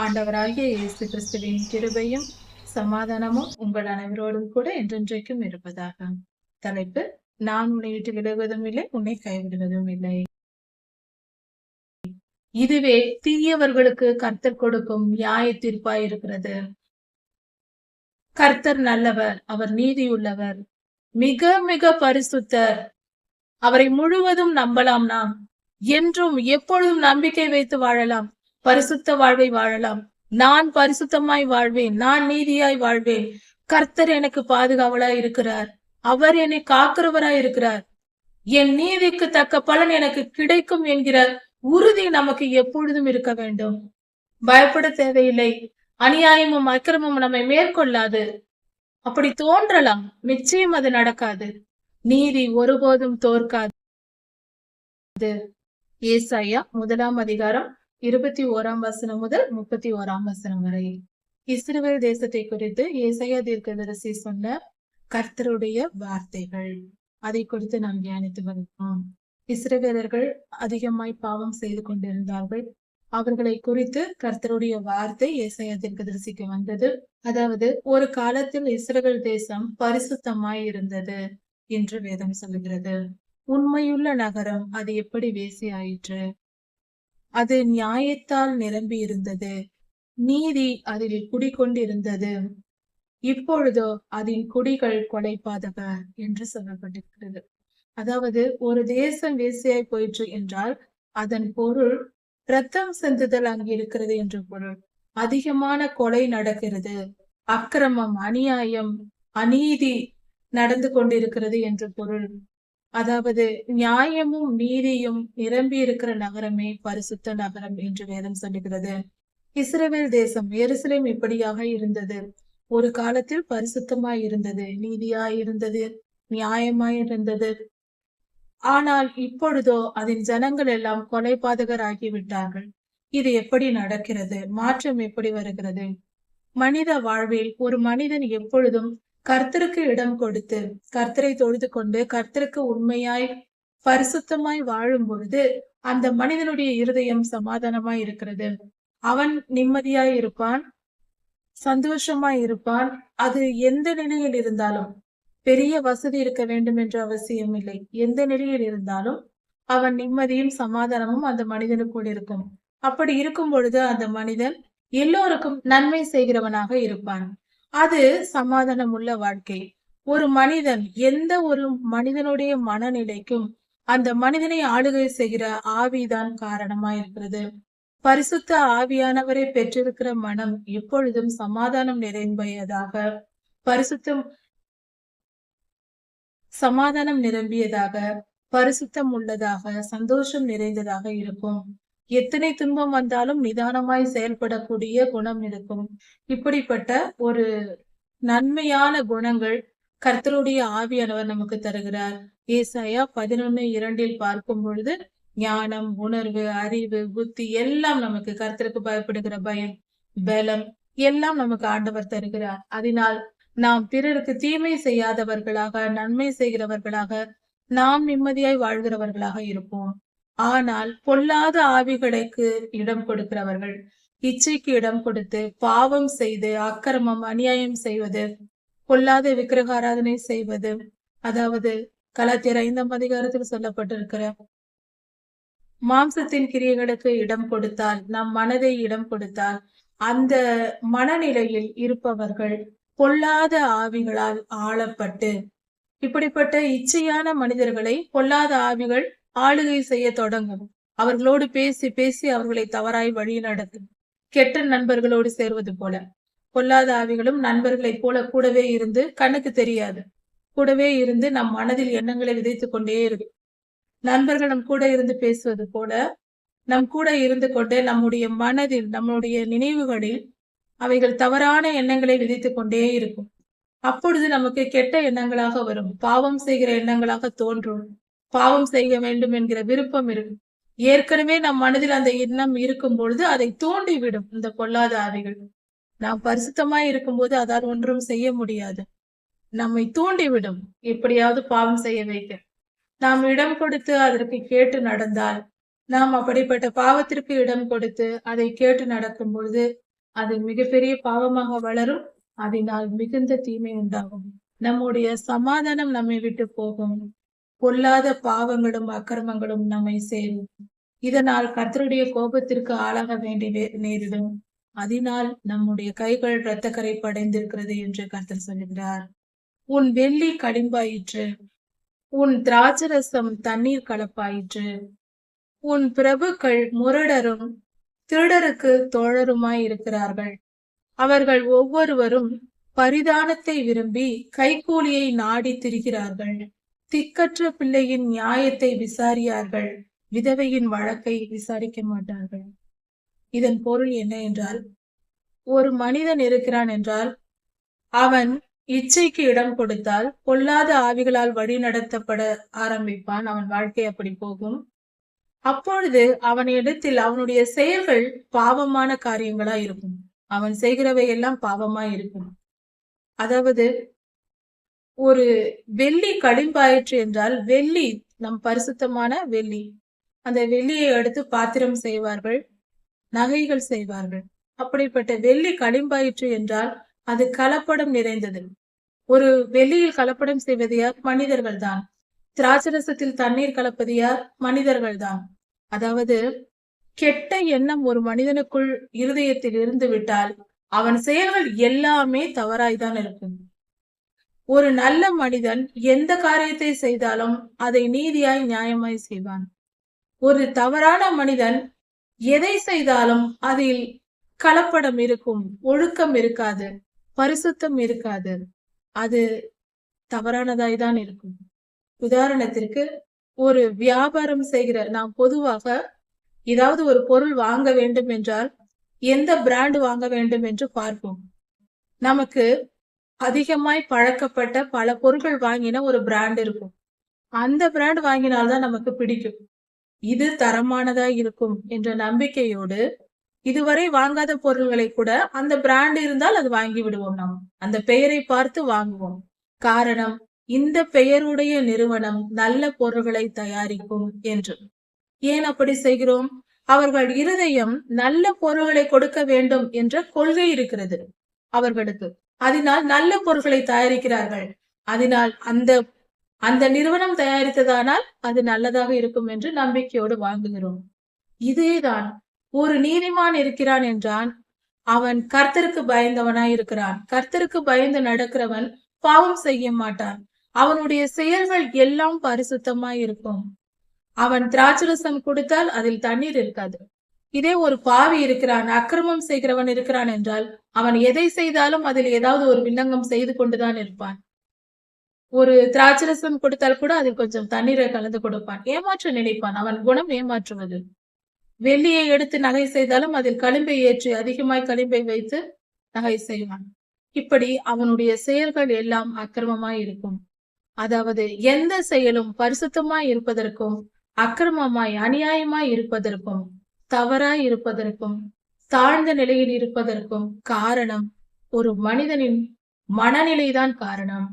ஆண்டவராகிய இயேசு கிறிஸ்துவின் கிருபையும் சமாதானமும் உங்கள் அனைவரோடும் கூட என்றென்றைக்கும் இருப்பதாக. தலைப்பு நான் உன்னை விட்டு விலகுவதும் இல்லை உன்னை கைவிடுவதும் இல்லை. இதுவே தீயவர்களுக்கு கர்த்தர் கொடுக்கும் நியாய தீர்ப்பாய் இருக்கிறது கர்த்தர் நல்லவர் அவர் நீதியுள்ளவர். மிக மிக பரிசுத்தர். அவரை முழுவதும் நம்பலாம் நாம். என்றும் எப்பொழுதும் நம்பிக்கை வைத்து வாழலாம். பரிசுத்த வாழ்வை வாழலாம். நான் பரிசுத்தமாய் வாழ்வேன். நான் நீதியாய் வாழ்வேன். கர்த்தர் எனக்கு பாதுகாவலாய் இருக்கிறார். அவர் என்னை காக்கிறவராய் இருக்கிறார். என் நீதிக்கு தக்க பலன் எனக்கு கிடைக்கும் என்கிற உறுதி நமக்கு எப்பொழுதும் இருக்க வேண்டும். பயப்பட தேவையில்லை. அநியாயமும் அக்கிரமும் நம்மை மேற்கொள்ளாது. அப்படி தோன்றலாம். நிச்சயம் அது நடக்காது. நீதி ஒருபோதும் தோற்காது. ஏசாயா முதலாம் அதிகாரம் இருபத்தி ஓராம் வசனம் முதல் முப்பத்தி ஓராம் வசனம் வரை. இஸ்ரேல் தேசத்தை குறித்து இசைய தீர்க்கதரிசி சொன்ன கர்த்தருடைய வார்த்தைகள். அதை குறித்து நாம் தியானித்து வருகிறோம் இஸ்ரேலர்கள் அதிகமாய் பாவம் செய்து கொண்டிருந்தார்கள். அவர்களை குறித்து கர்த்தருடைய வார்த்தை இசைய தீர்க்கதரிசிக்கு வந்தது. அதாவது ஒரு காலத்தில் இஸ்ரேல் தேசம் பரிசுத்தமாய் இருந்தது என்று வேதம் சொல்லுகிறது. உண்மையுள்ள நகரம் அது எப்படி வேசி ஆயிற்று அது நியாயத்தால் நிரம்பி இருந்தது நீதி அதில் குடிக்கொண்டிருந்தது இப்பொழுதோ அதன் குடிகள் கொலைப்பாதக என்று சொல்லப்பட்டிருக்கிறது. அதாவது ஒரு தேசம் வேசியாய் போயிற்று என்றால் அதன் பொருள் ரத்தம் சிந்துதல் அங்கு இருக்கிறது என்று பொருள். அதிகமான கொலை நடக்கிறது. அக்கிரமம் அநியாயம் அநீதி நடந்து கொண்டிருக்கிறது என்று பொருள். அதாவது நியாயமும் நீதியும் நிரம்பி இருக்கிற நகரமே பரிசுத்த நகரம் என்று வேதம் சொல்லுகிறது. இஸ்ரேல் தேசம் எருசலேம் இப்படியாக இருந்தது. ஒரு காலத்தில் பரிசுத்தமாய் இருந்தது நீதியாய் இருந்தது நியாயமாய் இருந்தது. ஆனால் இப்பொழுதோ அதன் ஜனங்கள் எல்லாம் கொலைபாதகர் விட்டார்கள். இது எப்படி நடக்கிறது? மாற்றம் எப்படி வருகிறது? மனித வாழ்வில் ஒரு மனிதன் எப்பொழுதும் கர்த்தருக்கு இடம் கொடுத்து கர்த்தரை தொழுது கொண்டு கர்த்தருக்கு உண்மையாய் பரிசுத்தமாய் வாழும் பொழுது அந்த மனிதனுடைய இருதயம் சமாதானமாய் இருக்கிறது. அவன் நிம்மதியாய் இருப்பான் சந்தோஷமாய் இருப்பான். அது எந்த நிலையில் இருந்தாலும் பெரிய வசதி இருக்க வேண்டும் என்ற அவசியம் இல்லை. எந்த நிலையில் இருந்தாலும் அவன் நிம்மதியும் சமாதானமும் அந்த மனிதனுக்குள் இருக்கும். அப்படி இருக்கும் பொழுது அந்த மனிதன் எல்லோருக்கும் நன்மை செய்கிறவனாக இருப்பான். அது சமாதானம் உள்ள வாழ்க்கை. ஒரு மனிதன் எந்த ஒரு மனிதனுடைய மனநிலைக்கும் அந்த மனிதனை ஆளுகை செய்கிற ஆவிதான் காரணமா இருக்கிறது. பரிசுத்த ஆவியானவரை பெற்றிருக்கிற மனம் எப்பொழுதும் சமாதானம் நிறைந்ததாக பரிசுத்தம் சமாதானம் நிரம்பியதாக பரிசுத்தம் உள்ளதாக சந்தோஷம் நிறைந்ததாக இருக்கும். எத்தனை துன்பம் வந்தாலும் நிதானமாய் செயல்படக்கூடிய குணம் இருக்கும். இப்படிப்பட்ட ஒரு நன்மையான குணங்கள் கர்த்தருடைய ஆவியானவர் நமக்கு தருகிறார். ஏசாயா பதினொன்னு இரண்டில் பார்க்கும் பொழுது ஞானம் உணர்வு அறிவு புத்தி எல்லாம் நமக்கு கர்த்தருக்கு பயப்படுகிற பயம் பலம் எல்லாம் நமக்கு ஆண்டவர் தருகிறார். அதனால் நாம் பிறருக்கு தீமை செய்யாதவர்களாக நன்மை செய்கிறவர்களாக நாம் நிம்மதியாய் வாழ்கிறவர்களாக இருப்போம். ஆனால் பொல்லாத ஆவிகளுக்கு இடம் கொடுக்கிறவர்கள். இச்சைக்கு இடம் கொடுத்து பாவம் செய்து அக்கிரமம் அநியாயம் செய்வது பொல்லாத விக்கிரக ஆராதனை செய்வது. அதாவது கலாத்தியர் ஐந்தாம் அதிகாரத்தில் சொல்லப்பட்டிருக்கிற மாம்சத்தின் கிரியைகளுக்கு இடம் கொடுத்தால் நம் மனதை இடம் கொடுத்தால் அந்த மனநிலையில் இருப்பவர்கள் பொல்லாத ஆவிகளால் ஆளப்பட்டு இப்படிப்பட்ட இச்சையான மனிதர்களை பொல்லாத ஆவிகள் ஆளுகை செய்ய தொடங்கும் அவர்களோடு பேசி பேசி அவர்களை தவறாய் வழி நடத்தும். கெட்ட நண்பர்களோடு சேர்வது போல. பொல்லாத ஆவிகளும் நண்பர்களைப் போல கூடவே இருந்து கண்ணுக்கு தெரியாது. கூடவே இருந்து நம் மனதில் எண்ணங்களை விதைத்துக் கொண்டே இருக்கும். நண்பர்கள் நம் கூட இருந்து பேசுவது போல நம் கூட இருந்து கொண்டு நம்முடைய மனதில் நம்முடைய நினைவுகளில் அவைகள் தவறான எண்ணங்களை விதைத்துக் கொண்டே இருக்கும். அப்பொழுது நமக்கு கெட்ட எண்ணங்களாக வரும். பாவம் செய்கிற எண்ணங்களாக தோன்றும். பாவம் செய்ய வேண்டும் என்கிற விருப்பம் இருக்கு. ஏற்கனவே நம் மனதில் அந்த எண்ணம் இருக்கும் பொழுது அதை தூண்டிவிடும் இந்த பொல்லாத ஆவிகள். நாம் பரிசுத்தமாய் இருக்கும்போது அதால் ஒன்றும் செய்ய முடியாது. நம்மை தூண்டிவிடும். எப்படியாவது பாவம் செய்ய வைக்க. நாம் இடம் கொடுத்து அதற்கு கேட்டு நடந்தால் நாம் அப்படிப்பட்ட பாவத்திற்கு இடம் கொடுத்து அதை கேட்டு நடக்கும் பொழுது அது மிகப்பெரிய பாவமாக வளரும். அதனால் மிகுந்த தீமை உண்டாகும். நம்முடைய சமாதானம் நம்மை விட்டு போகும். பொல்லாத பாவங்களும் அக்கிரமங்களும் நம்மை சேரும். இதனால் கர்த்தருடைய கோபத்திற்கு ஆளாக வேண்டி நேரிடும். அதனால் நம்முடைய கைகள் இரத்தக்கரை படைந்திருக்கிறது என்று கர்த்தர் சொல்லுகிறார். உன் வெள்ளி கடிம்பாயிற்று உன் திராட்சரசம் தண்ணீர் கலப்பாயிற்று. உன் பிரபுக்கள் முரடரும் திருடருக்கு தோழருமாய் இருக்கிறார்கள். அவர்கள் ஒவ்வொருவரும் பரிதானத்தை விரும்பி கைக்கூலியை நாடி திரிகிறார்கள். திக்கற்ற பிள்ளையின் நியாயத்தை விசாரியார்கள். விதவையின் வழக்கை விசாரிக்க மாட்டார்கள். இதன் பொருள் என்ன என்றால் ஒரு மனிதன் இருக்கிறான் என்றால் அவன் இச்சைக்கு இடம் கொடுத்தால் பொல்லாத ஆவிகளால் வழி நடத்தப்பட ஆரம்பிப்பான். அவன் வாழ்க்கை அப்படி போகும். அப்பொழுது அவன் இடத்தில் அவனுடைய செயல்கள் பாவமான காரியங்களா இருக்கும். அவன் செய்கிறவை எல்லாம் பாவமா இருக்கும். அதாவது ஒரு வெள்ளி களிம்பாயிற்று என்றால் வெள்ளி நம் பரிசுத்தமான வெள்ளி. அந்த வெள்ளியை எடுத்து பாத்திரம் செய்வார்கள் நகைகள் செய்வார்கள். அப்படிப்பட்ட வெள்ளி களிம்பாயிற்று என்றால் அது கலப்படம் நிறைந்தது. ஒரு வெள்ளியில் கலப்படம் செய்வது யார்? மனிதர்கள் தான். திராட்சரசத்தில் தண்ணீர் கலப்பது யார்? மனிதர்கள் தான். அதாவது கெட்ட எண்ணம் ஒரு மனிதனுக்குள் இருதயத்தில் இருந்து விட்டால் அவன் செயல்கள் எல்லாமே தவறாய்தான் இருக்கும். ஒரு நல்ல மனிதன் எந்த காரியத்தை செய்தாலும் அதை நீதியாய் நியாயமாய் செய்வான். ஒரு தவறான மனிதன் எதை செய்தாலும் அதில் கலப்படம் இருக்கும் ஒழுக்கம் இருக்காது பரிசுத்தம் இருக்காது. அது தவறானதாய் தான் இருக்கும். உதாரணத்திற்கு ஒரு வியாபாரம் செய்கிற நாம் பொதுவாக ஏதாவது ஒரு பொருள் வாங்க வேண்டும் என்றால் எந்த பிராண்ட் வாங்க வேண்டும் என்று பார்ப்போம். நமக்கு அதிகமாய் பழக்கப்பட்ட பல பொருட்கள் வாங்கின ஒரு பிராண்ட் இருக்கும். அந்த பிராண்ட் வாங்கினால்தான் நமக்கு பிடிக்கும். இது தரமானதா இருக்கும் என்ற நம்பிக்கையோடு இதுவரை வாங்காத பொருள்களை கூட அந்த பிராண்ட் இருந்தால் அது வாங்கி விடுவோம் நாம். அந்த பெயரை பார்த்து வாங்குவோம். காரணம் இந்த பெயருடைய நிறுவனம் நல்ல பொருள்களை தயாரிக்கும் என்று. ஏன் அப்படி செய்கிறோம்? அவர்கள் இருதயம் நல்ல பொருள்களை கொடுக்க வேண்டும் என்ற கொள்கை இருக்கிறது. அவர்களுக்கு அதனால் நல்ல பொருட்களை தயாரிக்கிறார்கள். அதனால் அந்த அந்த நிறுவனம் தயாரித்ததானால் அது நல்லதாக இருக்கும் என்று நம்பிக்கையோடு வாங்குகிறோம். இதேதான் ஒரு நீதிமான் இருக்கிறான் என்றான். அவன் கர்த்தருக்கு பயந்தவனாய் இருக்கிறான். கர்த்தருக்கு பயந்து நடக்கிறவன் பாவம் செய்ய மாட்டான். அவனுடைய செயல்கள் எல்லாம் பரிசுத்தமாய் இருக்கும். அவன் திராட்சரசம் கொடுத்தால் அதில் தண்ணீர் இருக்காது. இதே ஒரு பாவி இருக்கிறான் அக்கிரமம் செய்கிறவன் இருக்கிறான் என்றால் அவன் எதை செய்தாலும் அதில் ஏதாவது ஒரு வில்லங்கம் செய்து கொண்டுதான் இருப்பான். ஒரு திராட்சரசம் கொடுத்தால் கூட அதில் கொஞ்சம் தண்ணீரை கலந்து கொடுப்பான். ஏமாற்ற நினைப்பான். அவன் குணம் ஏமாற்றுவது. வெள்ளியை எடுத்து நகை செய்தாலும் அதில் களிம்பை ஏற்றி அதிகமாய் களிம்பை வைத்து நகை செய்வான். இப்படி அவனுடைய செயல்கள் எல்லாம் அக்கிரமமாய் இருக்கும். அதாவது எந்த செயலும் பரிசுத்தமாய் இருப்பதற்கும் அக்கிரமமாய் அநியாயமாய் இருப்பதற்கும் தவறாய் இருப்பதற்கும் தாழ்ந்த நிலையில் இருப்பதற்கும் காரணம் ஒரு மனிதனின் மனநிலைதான் காரணம்.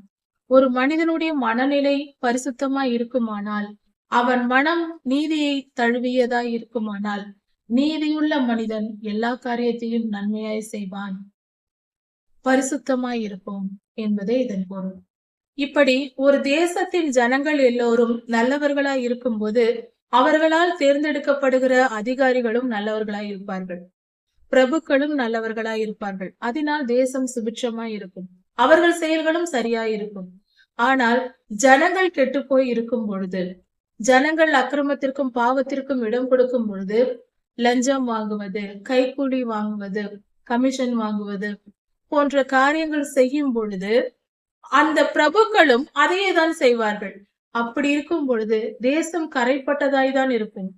ஒரு மனிதனுடைய மனநிலை பரிசுத்தமாய் இருக்குமானால் அவன் மனம் நீதியை தழுவியதாய் இருக்குமானால் நீதியுள்ள மனிதன் எல்லா காரியத்தையும் நன்மையாய் செய்வான். பரிசுத்தமாய் இருப்போம் என்பதே இதன் பொருள். இப்படி ஒரு தேசத்தின் ஜனங்கள் எல்லோரும் நல்லவர்களாய் இருக்கும்போது அவர்களால் தேர்ந்தெடுக்கப்படுகிற அதிகாரிகளும் நல்லவர்களாய் இருப்பார்கள். பிரபுக்களும் நல்லவர்களாய் இருப்பார்கள். அதனால் தேசம் சுபிட்சமாய் இருக்கும். அவர்கள் செயல்களும் சரியாய் இருக்கும். ஆனால் ஜனங்கள் கெட்டு போய் இருக்கும் பொழுது ஜனங்கள் அக்கிரமத்திற்கும் பாவத்திற்கும் இடம் கொடுக்கும் பொழுது லஞ்சம் வாங்குவது கைக்கூலி வாங்குவது கமிஷன் வாங்குவது போன்ற காரியங்கள் செய்யும் பொழுது அந்த பிரபுக்களும் அதையே தான் செய்வார்கள். அப்படி இருக்கும் பொழுது தேசம் கரைப்பட்டதாய் தான் இருக்கும்.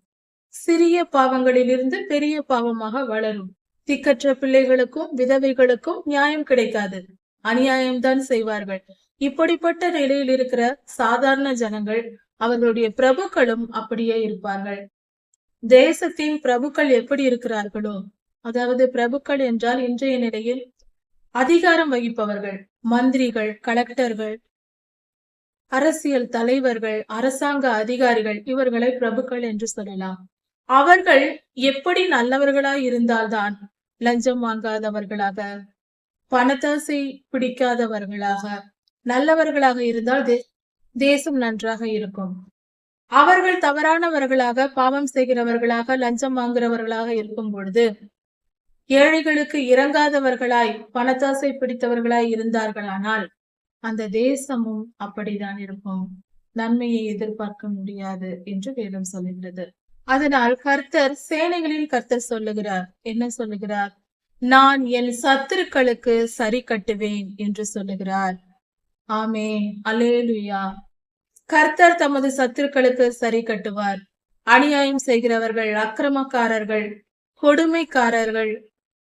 சிறிய பாவங்களிலிருந்து பெரிய பாவமாக வளரும். திக்கற்ற பிள்ளைகளுக்கும் விதவைகளுக்கும் நியாயம் கிடைக்காது. அநியாயம்தான் செய்வார்கள். இப்படிப்பட்ட நிலையில் இருக்கிற சாதாரண ஜனங்கள் அவர்களுடைய பிரபுக்களும் அப்படியே இருப்பார்கள். தேசத்தின் பிரபுக்கள் எப்படி இருக்கிறார்களோ அதாவது பிரபுக்கள் என்றால் இன்றைய நிலையில் அதிகாரம் வகிப்பவர்கள் மந்திரிகள் கலெக்டர்கள் அரசியல் தலைவர்கள் அரசாங்க அதிகாரிகள் இவர்களை பிரபுக்கள் என்று சொல்லலாம். அவர்கள் எப்படி நல்லவர்களாய் இருந்தால்தான் லஞ்சம் வாங்காதவர்களாக பணத்தாசை பிடிக்காதவர்களாக நல்லவர்களாக இருந்தால் தே- தேசம் நன்றாக இருக்கும். அவர்கள் தவறானவர்களாக பாவம் செய்கிறவர்களாக லஞ்சம் வாங்குறவர்களாக இருக்கும் பொழுது ஏழைகளுக்கு இறங்காதவர்களாய் பணத்தாசை பிடித்தவர்களாய் இருந்தார்களானால் அந்த தேசமும் அப்படிதான் இருக்கும். நன்மையை எதிர்பார்க்க முடியாது என்று வேதம் சொல்லுகிறது அதனால் கர்த்தர் சேனைகளில் கர்த்தர் சொல்லுகிறார். என்ன சொல்லுகிறார்? நான் என் சத்துருக்களுக்கு சரி கட்டுவேன் என்று சொல்லுகிறார். ஆமே அலேலுயா கர்த்தர் தமது சத்துருக்களுக்கு சரி கட்டுவார். அநியாயம் செய்கிறவர்கள் அக்கிரமக்காரர்கள் கொடுமைக்காரர்கள்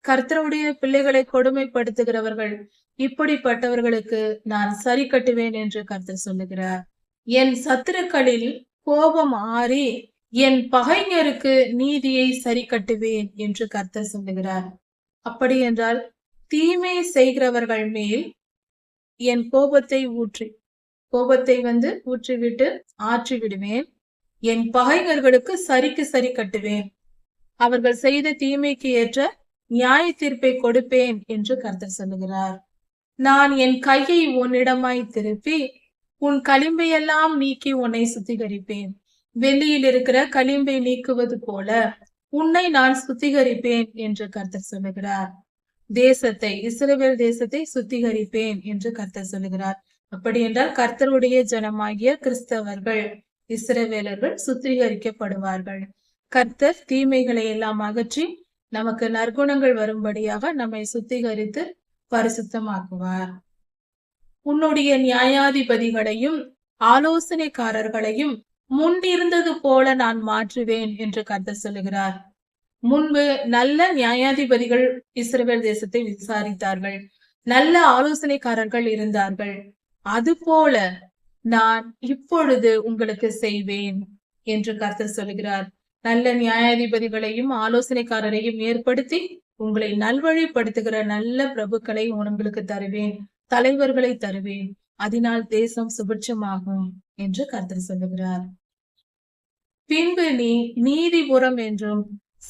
கர்த்தருடைய பிள்ளைகளை கொடுமைப்படுத்துகிறவர்கள் இப்படிப்பட்டவர்களுக்கு நான் சரி கட்டுவேன் என்று கர்த்தர் சொல்லுகிறார். என் சத்துருக்களில் கோபம் ஆறி என் பகைஞருக்கு நீதியை சரி கட்டுவேன் என்று கர்த்தர் சொல்லுகிறார். அப்படி என்றால் தீமை செய்கிறவர்கள் மேல் என் கோபத்தை ஊற்றி கோபத்தை வந்து ஊற்றிவிட்டு ஆற்றி விடுவேன். என் பகைஞர்களுக்கு சரிக்கு சரி கட்டுவேன். அவர்கள் செய்த தீமைக்கு ஏற்ற நியாய தீர்ப்பை கொடுப்பேன் என்று கர்த்தர் சொல்லுகிறார். நான் என் கையை உன்னிடமாய் திருப்பி உன் களிம்பையெல்லாம் நீக்கி உன்னை சுத்திகரிப்பேன். வெளியில் இருக்கிற களிம்பை நீக்குவது போல உன்னை நான் சுத்திகரிப்பேன் என்று கர்த்தர் சொல்லுகிறார். தேசத்தை இஸ்ரேல் தேசத்தை சுத்திகரிப்பேன் என்று கர்த்தர் சொல்லுகிறார். அப்படி என்றால் கர்த்தருடைய ஜனமாகிய கிறிஸ்தவர்கள் இஸ்ரவேலர்கள் சுத்திகரிக்கப்படுவார்கள். கர்த்தர் தீமைகளை எல்லாம் அகற்றி நமக்கு நற்குணங்கள் வரும்படியாக நம்மை சுத்திகரித்து பரிசுத்தமாக்குவார். உன்னுடைய நியாயாதிபதிகளையும் ஆலோசனைக்காரர்களையும் முன்னிருந்தது போல நான் மாற்றுவேன் என்று கர்த்தர் சொல்லுகிறார். முன்பு நல்ல நியாயாதிபதிகள் இஸ்ரேல் தேசத்தை விசாரித்தார்கள். நல்ல ஆலோசனைக்காரர்கள் இருந்தார்கள். அதுபோல நான் இப்பொழுது உங்களுக்கு செய்வேன் என்று கர்த்தர் சொல்லுகிறார். நல்ல நியாயாதிபதிகளையும் ஆலோசனைக்காரரையும் ஏற்படுத்தி உங்களை நல்வழிப்படுத்துகிற நல்ல பிரபுக்களை உங்களுக்கு தருவேன். தலைவர்களை தருவேன். அதனால் தேசம் சுபிட்சமாகும் என்று கர்த்தர் சொல்லுகிறார். பின்பு நீ நீதிபுரம் என்றும்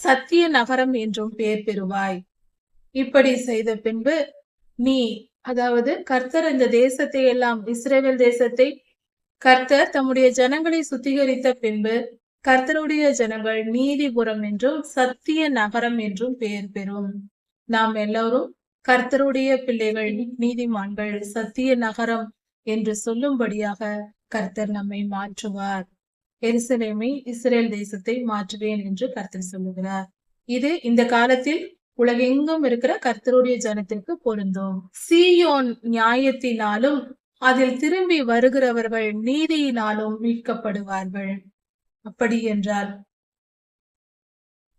சத்திய நகரம் என்றும் பெயர் பெறுவாய். இப்படி செய்த பின்பு நீ அதாவது கர்த்தர் இந்த தேசத்தை எல்லாம் இஸ்ரேல் தேசத்தை கர்த்தர் தம்முடைய ஜனங்களை சுத்திகரித்த பின்பு கர்த்தருடைய ஜனங்கள் நீதிபுரம் என்றும் சத்திய நகரம் என்றும் பெயர் பெறும். நாம் எல்லோரும் கர்த்தருடைய பிள்ளைகள் நீதிமான்கள் சத்திய நகரம் என்று சொல்லும்படியாக கர்த்தர் நம்மை மாற்றுவார். எருசலேமை இஸ்ரேல் தேசத்தை மாற்றுவேன் என்று கர்த்தர் சொல்லுகிறார். இது இந்த காலத்தில் உலகெங்கும் இருக்கிற கர்த்தருடைய ஜனத்திற்கு பொருந்தும். சீயோன் நியாயத்தினாலும் அதில் திரும்பி வருகிறவர்கள் நீதியினாலும் மீட்கப்படுவார்கள். அப்படி என்றால்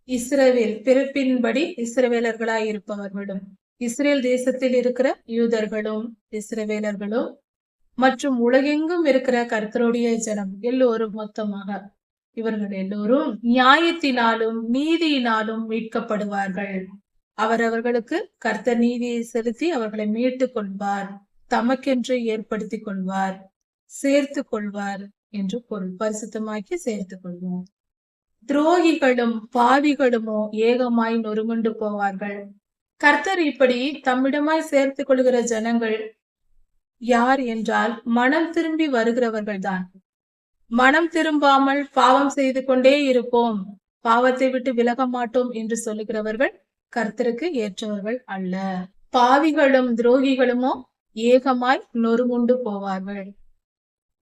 இஸ்ரவேல் பிறப்பின்படி இஸ்ரவேலர்களாய் இருப்பவர்களும் இஸ்ரேல் தேசத்தில் இருக்கிற யூதர்களும் இஸ்ரவேலர்களும் மற்றும் உலகெங்கும் இருக்கிற கர்த்தருடைய ஜனம் எல்லோரும் மொத்தமாக இவர்கள் எல்லோரும் நியாயத்தினாலும் நீதியினாலும் மீட்கப்படுவார்கள். அவரவர்களுக்கு கர்த்தர் நீதியை செலுத்தி அவர்களை மீட்டுக் கொள்வார் தமக்கென்று ஏற்படுத்திக் கொள்வார் சேர்த்து கொள்வார். என்று பொருள். பரிசுத்தமாக்கி சேர்த்துக் கொள்வோம். துரோகிகளும் பாவிகளுமோ ஏகமாய் நொறுங்குண்டு போவார்கள். கர்த்தர் இப்படி தம்மிடமாய் சேர்த்துக் கொள்கிற ஜனங்கள் யார் என்றால் மனம் திரும்பி வருகிறவர்கள்தான். மனம் திரும்பாமல் பாவம் செய்து கொண்டே இருப்போம். பாவத்தை விட்டு விலக மாட்டோம் என்று சொல்லுகிறவர்கள் கர்த்தருக்கு ஏற்றவர்கள் அல்ல. பாவிகளும் துரோகிகளுமோ ஏகமாய் நொறுங்குண்டு போவார்கள்.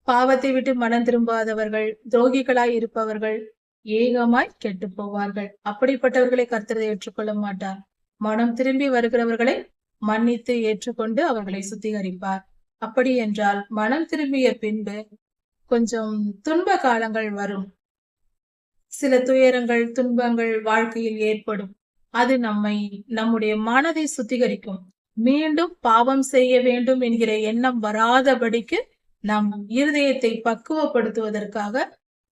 பாவத்தை விட்டு மனம் திரும்பாதவர்கள் துரோகிகளாய் இருப்பவர்கள் ஏகமாய் கெட்டு போவார்கள். அப்படிப்பட்டவர்களை கர்த்தரை ஏற்றுக்கொள்ள மாட்டார். மனம் திரும்பி வருகிறவர்களை மன்னித்து ஏற்றுக்கொண்டு அவர்களை சுத்திகரிப்பார். அப்படி என்றால் மனம் திரும்பிய பின்பு கொஞ்சம் துன்ப காலங்கள் வரும். சில துயரங்கள் துன்பங்கள் வாழ்க்கையில் ஏற்படும். அது நம்மை நம்முடைய மனதை சுத்திகரிக்கும். மீண்டும் பாவம் செய்ய வேண்டும் என்கிற எண்ணம் வராதபடிக்கு நம் இருதயத்தை பக்குவப்படுத்துவதற்காக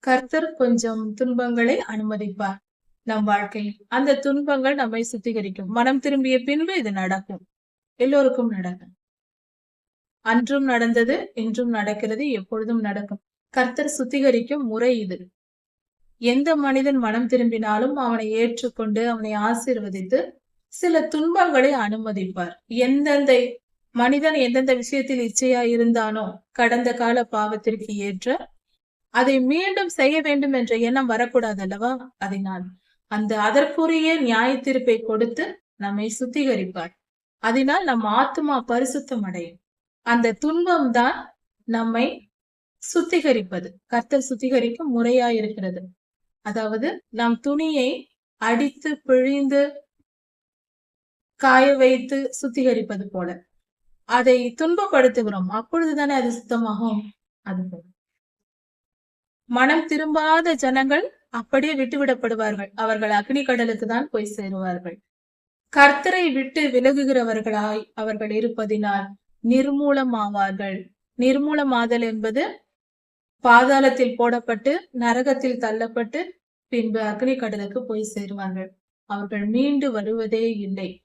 கர்த்தர் கொஞ்சம் துன்பங்களை அனுமதிப்பார். நம் வாழ்க்கையில் அந்த துன்பங்கள் நம்மை சுத்திகரிக்கும். மனம் திரும்பிய பின்பு இது நடக்கும். எல்லோருக்கும் நடக்கும். அன்றும் நடந்தது இன்றும் நடக்கிறது எப்பொழுதும் நடக்கும். கர்த்தர் சுத்திகரிக்கும் முறை இது. எந்த மனிதன் மனம் திரும்பினாலும் அவனை ஏற்றுக்கொண்டு அவனை ஆசீர்வதித்து சில துன்பங்களை அனுமதிப்பார். எந்தெந்த மனிதன் எந்தெந்த விஷயத்தில் இச்சையா இருந்தானோ கடந்த கால பாவத்திற்கு ஏற்ற அதை மீண்டும் செய்ய வேண்டும் என்ற எண்ணம் வரக்கூடாது அல்லவா அதனால் அந்த அதற்குரிய நியாய தீர்ப்பை கொடுத்து நம்மை சுத்திகரிப்பார். அதனால் நம் ஆத்மா பரிசுத்தம் அடையும். அந்த துன்பம் தான் நம்மை சுத்திகரிப்பது. கர்த்தர் சுத்திகரிக்கும் முறையா இருக்கிறது அதாவது நம் துணியை அடித்து பிழிந்து காய வைத்து சுத்திகரிப்பது போல. அதை துன்பப்படுத்துகிறோம் அப்பொழுதுதானே அது சுத்தமாகும்? அது மனம் திரும்பாத ஜனங்கள் அப்படியே விட்டுவிடப்படுவார்கள். அவர்கள் அக்னி கடலுக்கு தான் போய் சேருவார்கள். கர்த்தரை விட்டு விலகுகிறவர்களாய் அவர்கள் இருப்பதினால் நிர்மூலமாவார்கள். நிர்மூலமாதல் என்பது பாதாளத்தில் போடப்பட்டு நரகத்தில் தள்ளப்பட்டு பின்பு அக்னி கடலுக்கு போய் சேருவார்கள். அவர்கள் மீண்டு வருவதே இல்லை.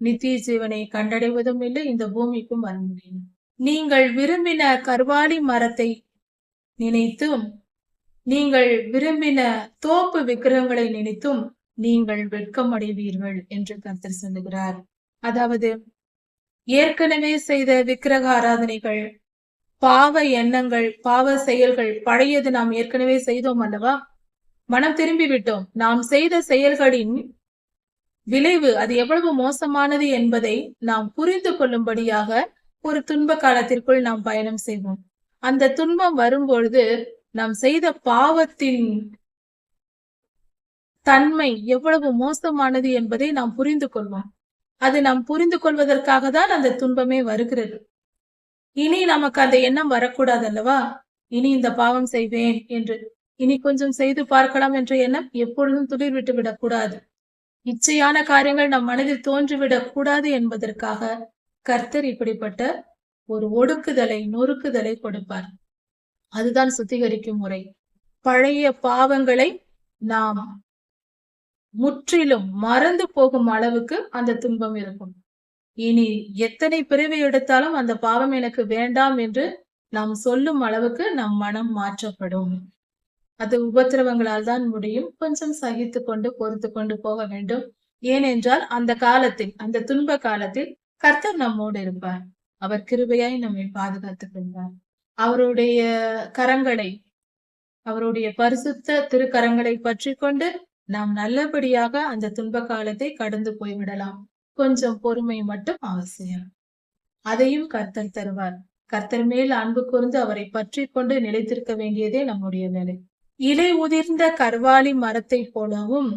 நித்திய ஜீவனை கண்டடைவதும் இல்லை இந்த பூமிக்கும் வர முடியும் நீங்கள் விரும்பின கர்வாலி மரத்தை நினைத்தும் நீங்கள் விரும்பின தோப்பு விக்கிரகங்களை நினைத்தும் நீங்கள் வெட்கம் அடைவீர்கள் என்று கர்த்தர் சொல்லுகிறார். அதாவது ஏற்கனவே செய்த விக்கிரக ஆராதனைகள் பாவ எண்ணங்கள் பாவ செயல்கள் பழையது நாம் ஏற்கனவே செய்தோம் அல்லவா? மனம் திரும்பி விட்டோம் நாம் செய்த செயல்களின் விளைவு அது எவ்வளவு மோசமானது என்பதை நாம் புரிந்து கொள்ளும்படியாக ஒரு துன்ப காலத்திற்குள் நாம் பயணம் செய்வோம். அந்த துன்பம் வரும்பொழுது நாம் செய்த பாவத்தின் தன்மை எவ்வளவு மோசமானது என்பதை நாம் புரிந்து கொள்வோம். அது நாம் புரிந்து கொள்வதற்காக தான் அந்த துன்பமே வருகிறது. இனி நமக்கு அந்த எண்ணம் வரக்கூடாது அல்லவா? இனி இந்த பாவம் செய்வேன் என்று. இனி கொஞ்சம் செய்து பார்க்கலாம் என்ற எண்ணம் எப்பொழுதும் துளிர் விட்டு விடக்கூடாது. இச்சையான காரியங்கள் நம் மனதில் தோன்றிவிடக் கூடாது என்பதற்காக கர்த்தர் இப்படிப்பட்ட ஒரு ஒடுக்குதலை நொறுக்குதலை கொடுப்பார். அதுதான் சுத்திகரிக்கும் முறை. பழைய பாவங்களை நாம் முற்றிலும் மறந்து போகும் அளவுக்கு அந்த துன்பம் இருக்கும். இனி எத்தனை பிரிவை எடுத்தாலும் அந்த பாவம் எனக்கு வேண்டாம் என்று நாம் சொல்லும் அளவுக்கு நம் மனம் மாற்றப்படும். அது உபத்திரவங்களால் தான் முடியும். கொஞ்சம் சகித்து கொண்டு பொறுத்து கொண்டு போக வேண்டும். ஏனென்றால் அந்த காலத்தில் அந்த துன்ப காலத்தில் கர்த்தர் நம்மோடு இருப்பார். அவர் கிருபையாய் நம்மை பாதுகாத்துக் கொள்வார். அவருடைய கரங்களை அவருடைய பரிசுத்த திருக்கரங்களை பற்றி கொண்டு நாம் நல்லபடியாக அந்த துன்ப காலத்தை கடந்து போய்விடலாம். கொஞ்சம் பொறுமை மட்டும் அவசியம். அதையும் கர்த்தர் தருவார். கர்த்தர் மேல் அன்பு கூர்ந்து அவரை பற்றி கொண்டு நிலைத்திருக்க வேண்டியதே நம்முடைய வேலை. இலை உதிர்ந்த கர்வாலி மரத்தை போலவும்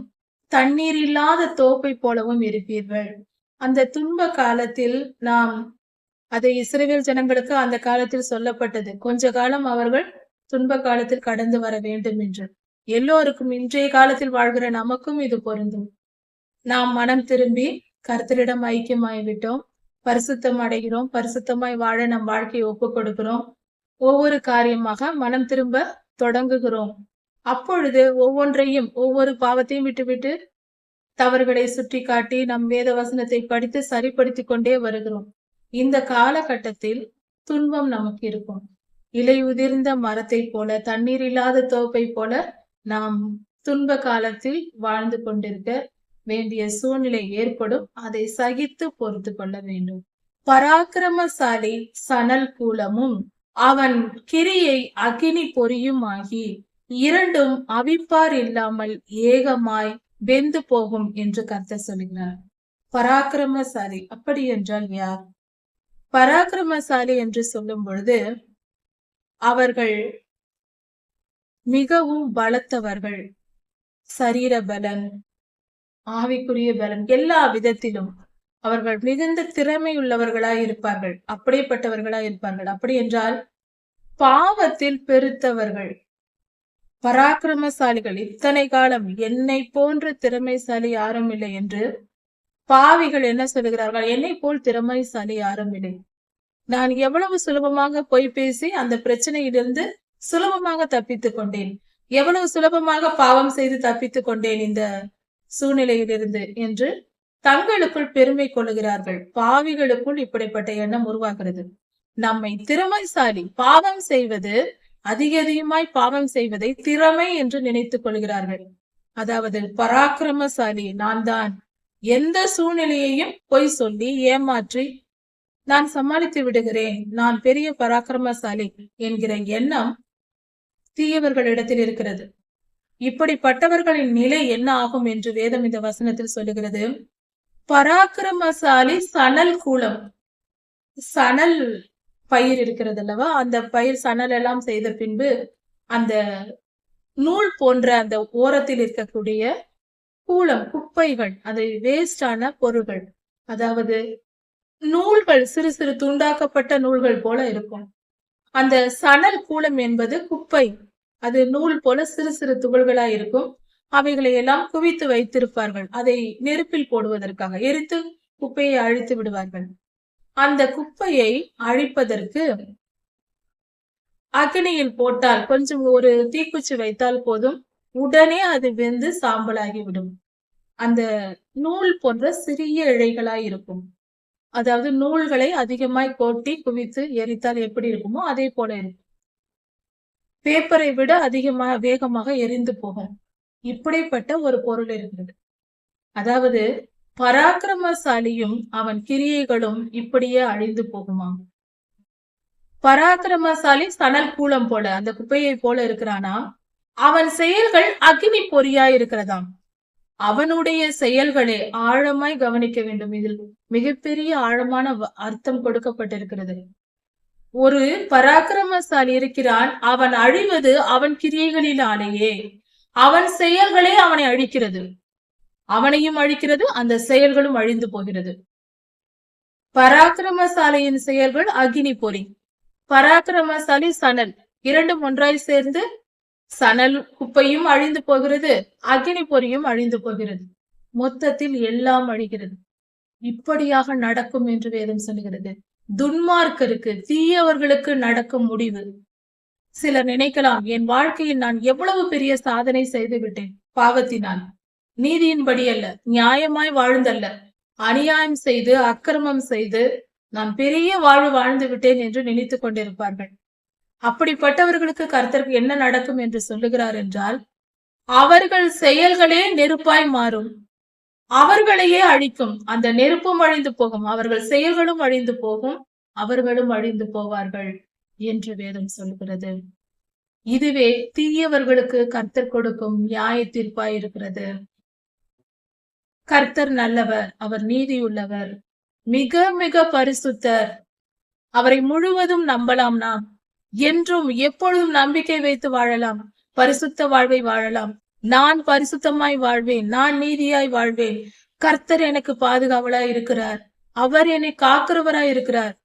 தண்ணீர் இல்லாத தோப்பை போலவும் இருப்பீர்கள். அந்த துன்ப காலத்தில் நாம் அதை இஸ்ரேல் ஜனங்களுக்கு அந்த காலத்தில் சொல்லப்பட்டது. கொஞ்ச காலம் அவர்கள் துன்ப காலத்தில் கடந்து வர வேண்டும் என்று. எல்லோருக்கும் இன்றைய காலத்தில் வாழ்கிற நமக்கும் இது பொருந்தும். நாம் மனம் திரும்பி கர்த்தரிடம் ஐக்கியமாய் விட்டோம் பரிசுத்தம் அடைகிறோம். பரிசுத்தமாய் வாழ நம் வாழ்க்கையை ஒப்பு கொடுக்கிறோம் ஒவ்வொரு காரியமாக மனம் திரும்ப தொடங்குகிறோம். அப்பொழுது ஒவ்வொன்றையும் ஒவ்வொரு பாவத்தையும் விட்டுவிட்டு தவறுகளை சுட்டி காட்டி நம் வேத வசனத்தை படித்து சரிப்படுத்திக் கொண்டே வருகிறோம். இந்த காலகட்டத்தில் துன்பம் நமக்கு இருக்கும். இலை உதிர்ந்த மரத்தை போல தண்ணீர் இல்லாத தோப்பை போல நாம் துன்ப காலத்தில் வாழ்ந்து கொண்டிருக்க வேண்டிய சூழ்நிலை ஏற்படும். அதை சகித்து பொறுத்து கொள்ள வேண்டும். பராக்கிரமசாலி சணல் கூலமும் அவன் கிரியை அகினி பொறியும் ஆகி இரண்டும் அவிப்பார் இல்லாமல் ஏகமாய் வெந்து போகும் என்று கர்த்த சொல்கிறார் பராக்கிரமசாலி அப்படி என்றால் யார்? பராக்கிரமசாலி என்று சொல்லும் பொழுது அவர்கள் மிகவும் பலத்தவர்கள். சரீர பலன் ஆவிக்குரிய பலன் எல்லா விதத்திலும் அவர்கள் மிகுந்த திறமை உள்ளவர்களாய் இருப்பார்கள். அப்படிப்பட்டவர்களாய் இருப்பார்கள். அப்படி என்றால் பாவத்தில் பெருத்தவர்கள். பராக்கிரமசாலிகள் இத்தனை காலம் என்னை போன்ற திறமைசாலி யாரும் இல்லை என்று பாவிகள் என்ன சொல்லுகிறார்கள்? என்னை போல் திறமைசாலி யாரும் இல்லை. நான் எவ்வளவு சுலபமாக பொய் பேசி அந்த பிரச்சனையிலிருந்து சுலபமாக தப்பித்துக் கொண்டேன். எவ்வளவு சுலபமாக பாவம் செய்து தப்பித்துக் கொண்டேன் இந்த சூழ்நிலையிலிருந்து என்று தங்களுக்குள் பெருமை கொள்ளுகிறார்கள். பாவிகளுக்குள் இப்படிப்பட்ட எண்ணம் உருவாகிறது. நம்மை திறமைசாலி பாவம் செய்வது அதிக அதிகமாய் பாவம் செய்வதை திறமை என்று நினைத்துக் கொள்கிறார்கள். அதாவது பராக்கிரமசாலி நான் தான். எந்த சூழ்நிலையையும் பொய் சொல்லி ஏமாற்றி நான் சமாளித்து விடுகிறேன். நான் பெரிய பராக்கிரமசாலி என்கிற எண்ணம் தீயவர்களிடத்தில் இருக்கிறது. இப்படிப்பட்டவர்களின் நிலை என்ன ஆகும் என்று வேதம் இந்த வசனத்தில் சொல்லுகிறது. பராக்கிரமசாலி சணல் கூலம் சணல் பயிர் இருக்கிறது அல்லவா? அந்த பயிர் சணல் எல்லாம் செய்த பின்பு அந்த நூல் போன்ற அந்த ஓரத்தில் இருக்கக்கூடிய கூலம் குப்பைகள் அது வேஸ்டான பொருள்கள். அதாவது நூல்கள் சிறு சிறு துண்டாக்கப்பட்ட நூல்கள் போல இருக்கும். அந்த சணல் கூலம் என்பது குப்பை. அது நூல் போல சிறு சிறு துகள்களா இருக்கும். அவைகளை எல்லாம் குவித்து வைத்திருப்பார்கள். அதை நெருப்பில் போடுவதற்காக எரித்து குப்பையை அழித்து விடுவார்கள். அந்த குப்பையை அழிப்பதற்கு அக்னியில் போட்டால் கொஞ்சம் ஒரு தீக்குச்சி வைத்தால் போதும். உடனே அது வெந்து சாம்பலாகி விடும் அந்த நூல் போன்ற சிறிய இழைகளாய் இருக்கும். அதாவது நூல்களை அதிகமாய் கொட்டி குவித்து எரித்தால் எப்படி இருக்குமோ அதே போல இருக்கும். பேப்பரை விட அதிகமாக வேகமாக எரிந்து போகும். இப்படிப்பட்ட ஒரு பொருள் இருக்கிறது. அதாவது பராக்கிரமசாலியும் அவன் கிரியைகளும் இப்படியே அழிந்து போகுமாம் பராக்கிரமசாலி சணல் கூலம் போல அந்த குப்பையை போல இருக்கிறானா? அவன் செயல்கள் அக்னி பொறியா இருக்கிறதாம். அவனுடைய செயல்களை ஆழமாய் கவனிக்க வேண்டும். இதில் மிகப்பெரிய ஆழமான அர்த்தம் கொடுக்கப்பட்டிருக்கிறது. ஒரு பராக்கிரமசாலி இருக்கிறான். அவன் அழிவது அவன் கிரியைகளினாலேயே. அவன் செயல்களே அவனை அழிக்கிறது. அவனையும் அழிக்கிறது அந்த செயல்களும் அழிந்து போகிறது. பராக்கிரமசாலியின் செயல்கள் அக்னி பொறி. பராக்கிரமசாலி சணல். இரண்டும் ஒன்றாய் சேர்ந்து சணல் குப்பையும் அழிந்து போகிறது அக்னி பொறியும் அழிந்து போகிறது. மொத்தத்தில் எல்லாம் அழிகிறது. இப்படியாக நடக்கும் என்று வேதம் சொல்லுகிறது. துன்மார்க்கருக்கு தீயவர்களுக்கு நடக்கும் முடிவு. சிலர் நினைக்கலாம் என் வாழ்க்கையில் நான் எவ்வளவு பெரிய சாதனை செய்து விட்டேன் பாவத்தினால். நீதியின்படி அல்ல நியாயமாய் வாழ்ந்தல்ல. அநியாயம் செய்து அக்கிரமம் செய்து நான் பெரிய வாழ்வு வாழ்ந்து விட்டேன் என்று நினைத்துக் கொண்டிருப்பார்கள். அப்படிப்பட்டவர்களுக்கு கர்த்தருக்கு என்ன நடக்கும் என்று சொல்லுகிறார் என்றால் அவர்கள் செயல்களே நெருப்பாய் மாறும். அவர்களையே அழிக்கும். அந்த நெருப்பும் அழிந்து போகும். அவர்கள் செயல்களும் அழிந்து போகும். அவர்களும் அழிந்து போவார்கள் என்று வேதம் சொல்கிறது இதுவே தீயவர்களுக்கு கர்த்தர் கொடுக்கும் நியாய தீர்ப்பாய் இருக்கிறது. கர்த்தர் நல்லவர் அவர் நீதியுள்ளவர் மிக மிக பரிசுத்தர். அவரை முழுவதும் நம்பலாம் நாம். என்றும் எப்பொழுதும் நம்பிக்கை வைத்து வாழலாம். பரிசுத்த வாழ்வை வாழலாம். நான் பரிசுத்தமாய் வாழ்வேன். நான் நீதியாய் வாழ்வேன். கர்த்தர் எனக்கு பாதுகாவலாய் இருக்கிறார். அவர் என்னை காக்கிறவராய் இருக்கிறார்.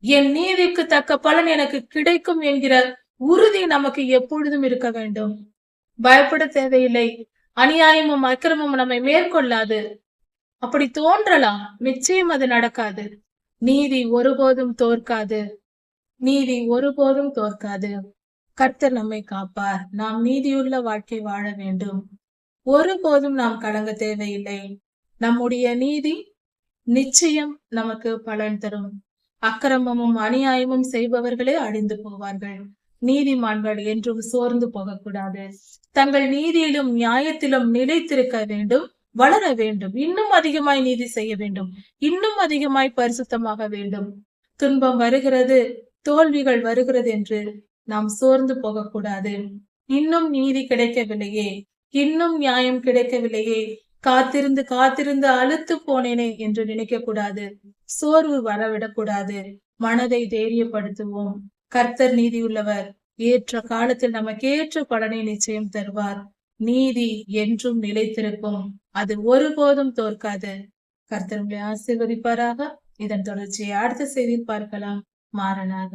என் நீதிக்கு தக்க பலன் எனக்கு கிடைக்கும் என்கிற உறுதி நமக்கு எப்பொழுதும் இருக்க வேண்டும். பயப்பட தேவையில்லை. அநியாயமும் அக்கிரமும் நம்மை மேற்கொள்ளாது. அப்படி தோன்றலாம் நிச்சயம் அது நடக்காது. நீதி ஒருபோதும் தோற்காது. நீதி ஒருபோதும் தோற்காது. கர்த்தர் நம்மை காப்பார். நாம் நீதியுள்ள வாழ்க்கை வாழ வேண்டும். ஒருபோதும் நாம் கலங்க தேவையில்லை. நம்முடைய நீதி நிச்சயம் நமக்கு பலன் தரும். அக்கிரமமும் அநியாயமும் செய்பவர்களே அழிந்து போவார்கள். நீதிமான்கள் என்றும் சோர்ந்து போகக்கூடாது. தங்கள் நீதியிலும் நியாயத்திலும் நிலைத்திருக்க வேண்டும் வளர வேண்டும். இன்னும் அதிகமாய் நீதி செய்ய வேண்டும். இன்னும் அதிகமாய் பரிசுத்தமாக வேண்டும். துன்பம் வருகிறது தோல்விகள் வருகிறது என்று நாம் சோர்ந்து போகக்கூடாது. இன்னும் நீதி கிடைக்கவில்லையே. இன்னும் நியாயம் கிடைக்கவில்லையே. காத்திருந்து காத்திருந்து அழுத்து போனேனே என்று நினைக்க கூடாது சோர்வு வரவிடக்கூடாது. மனதை தைரியப்படுத்துவோம். கர்த்தர் நீதி உள்ளவர் ஏற்ற காலத்தில் நமக்கு ஏற்ற பலனை நிச்சயம் தருவார். நீதி என்றும் நிலைத்திருக்கும். அது ஒருபோதும் தோற்காது. கர்த்தர் உங்களை ஆசீர்வதிப்பாராக. இதன் தொடர்ச்சியை அடுத்த செய்தியில் பார்க்கலாம். மாறனாக.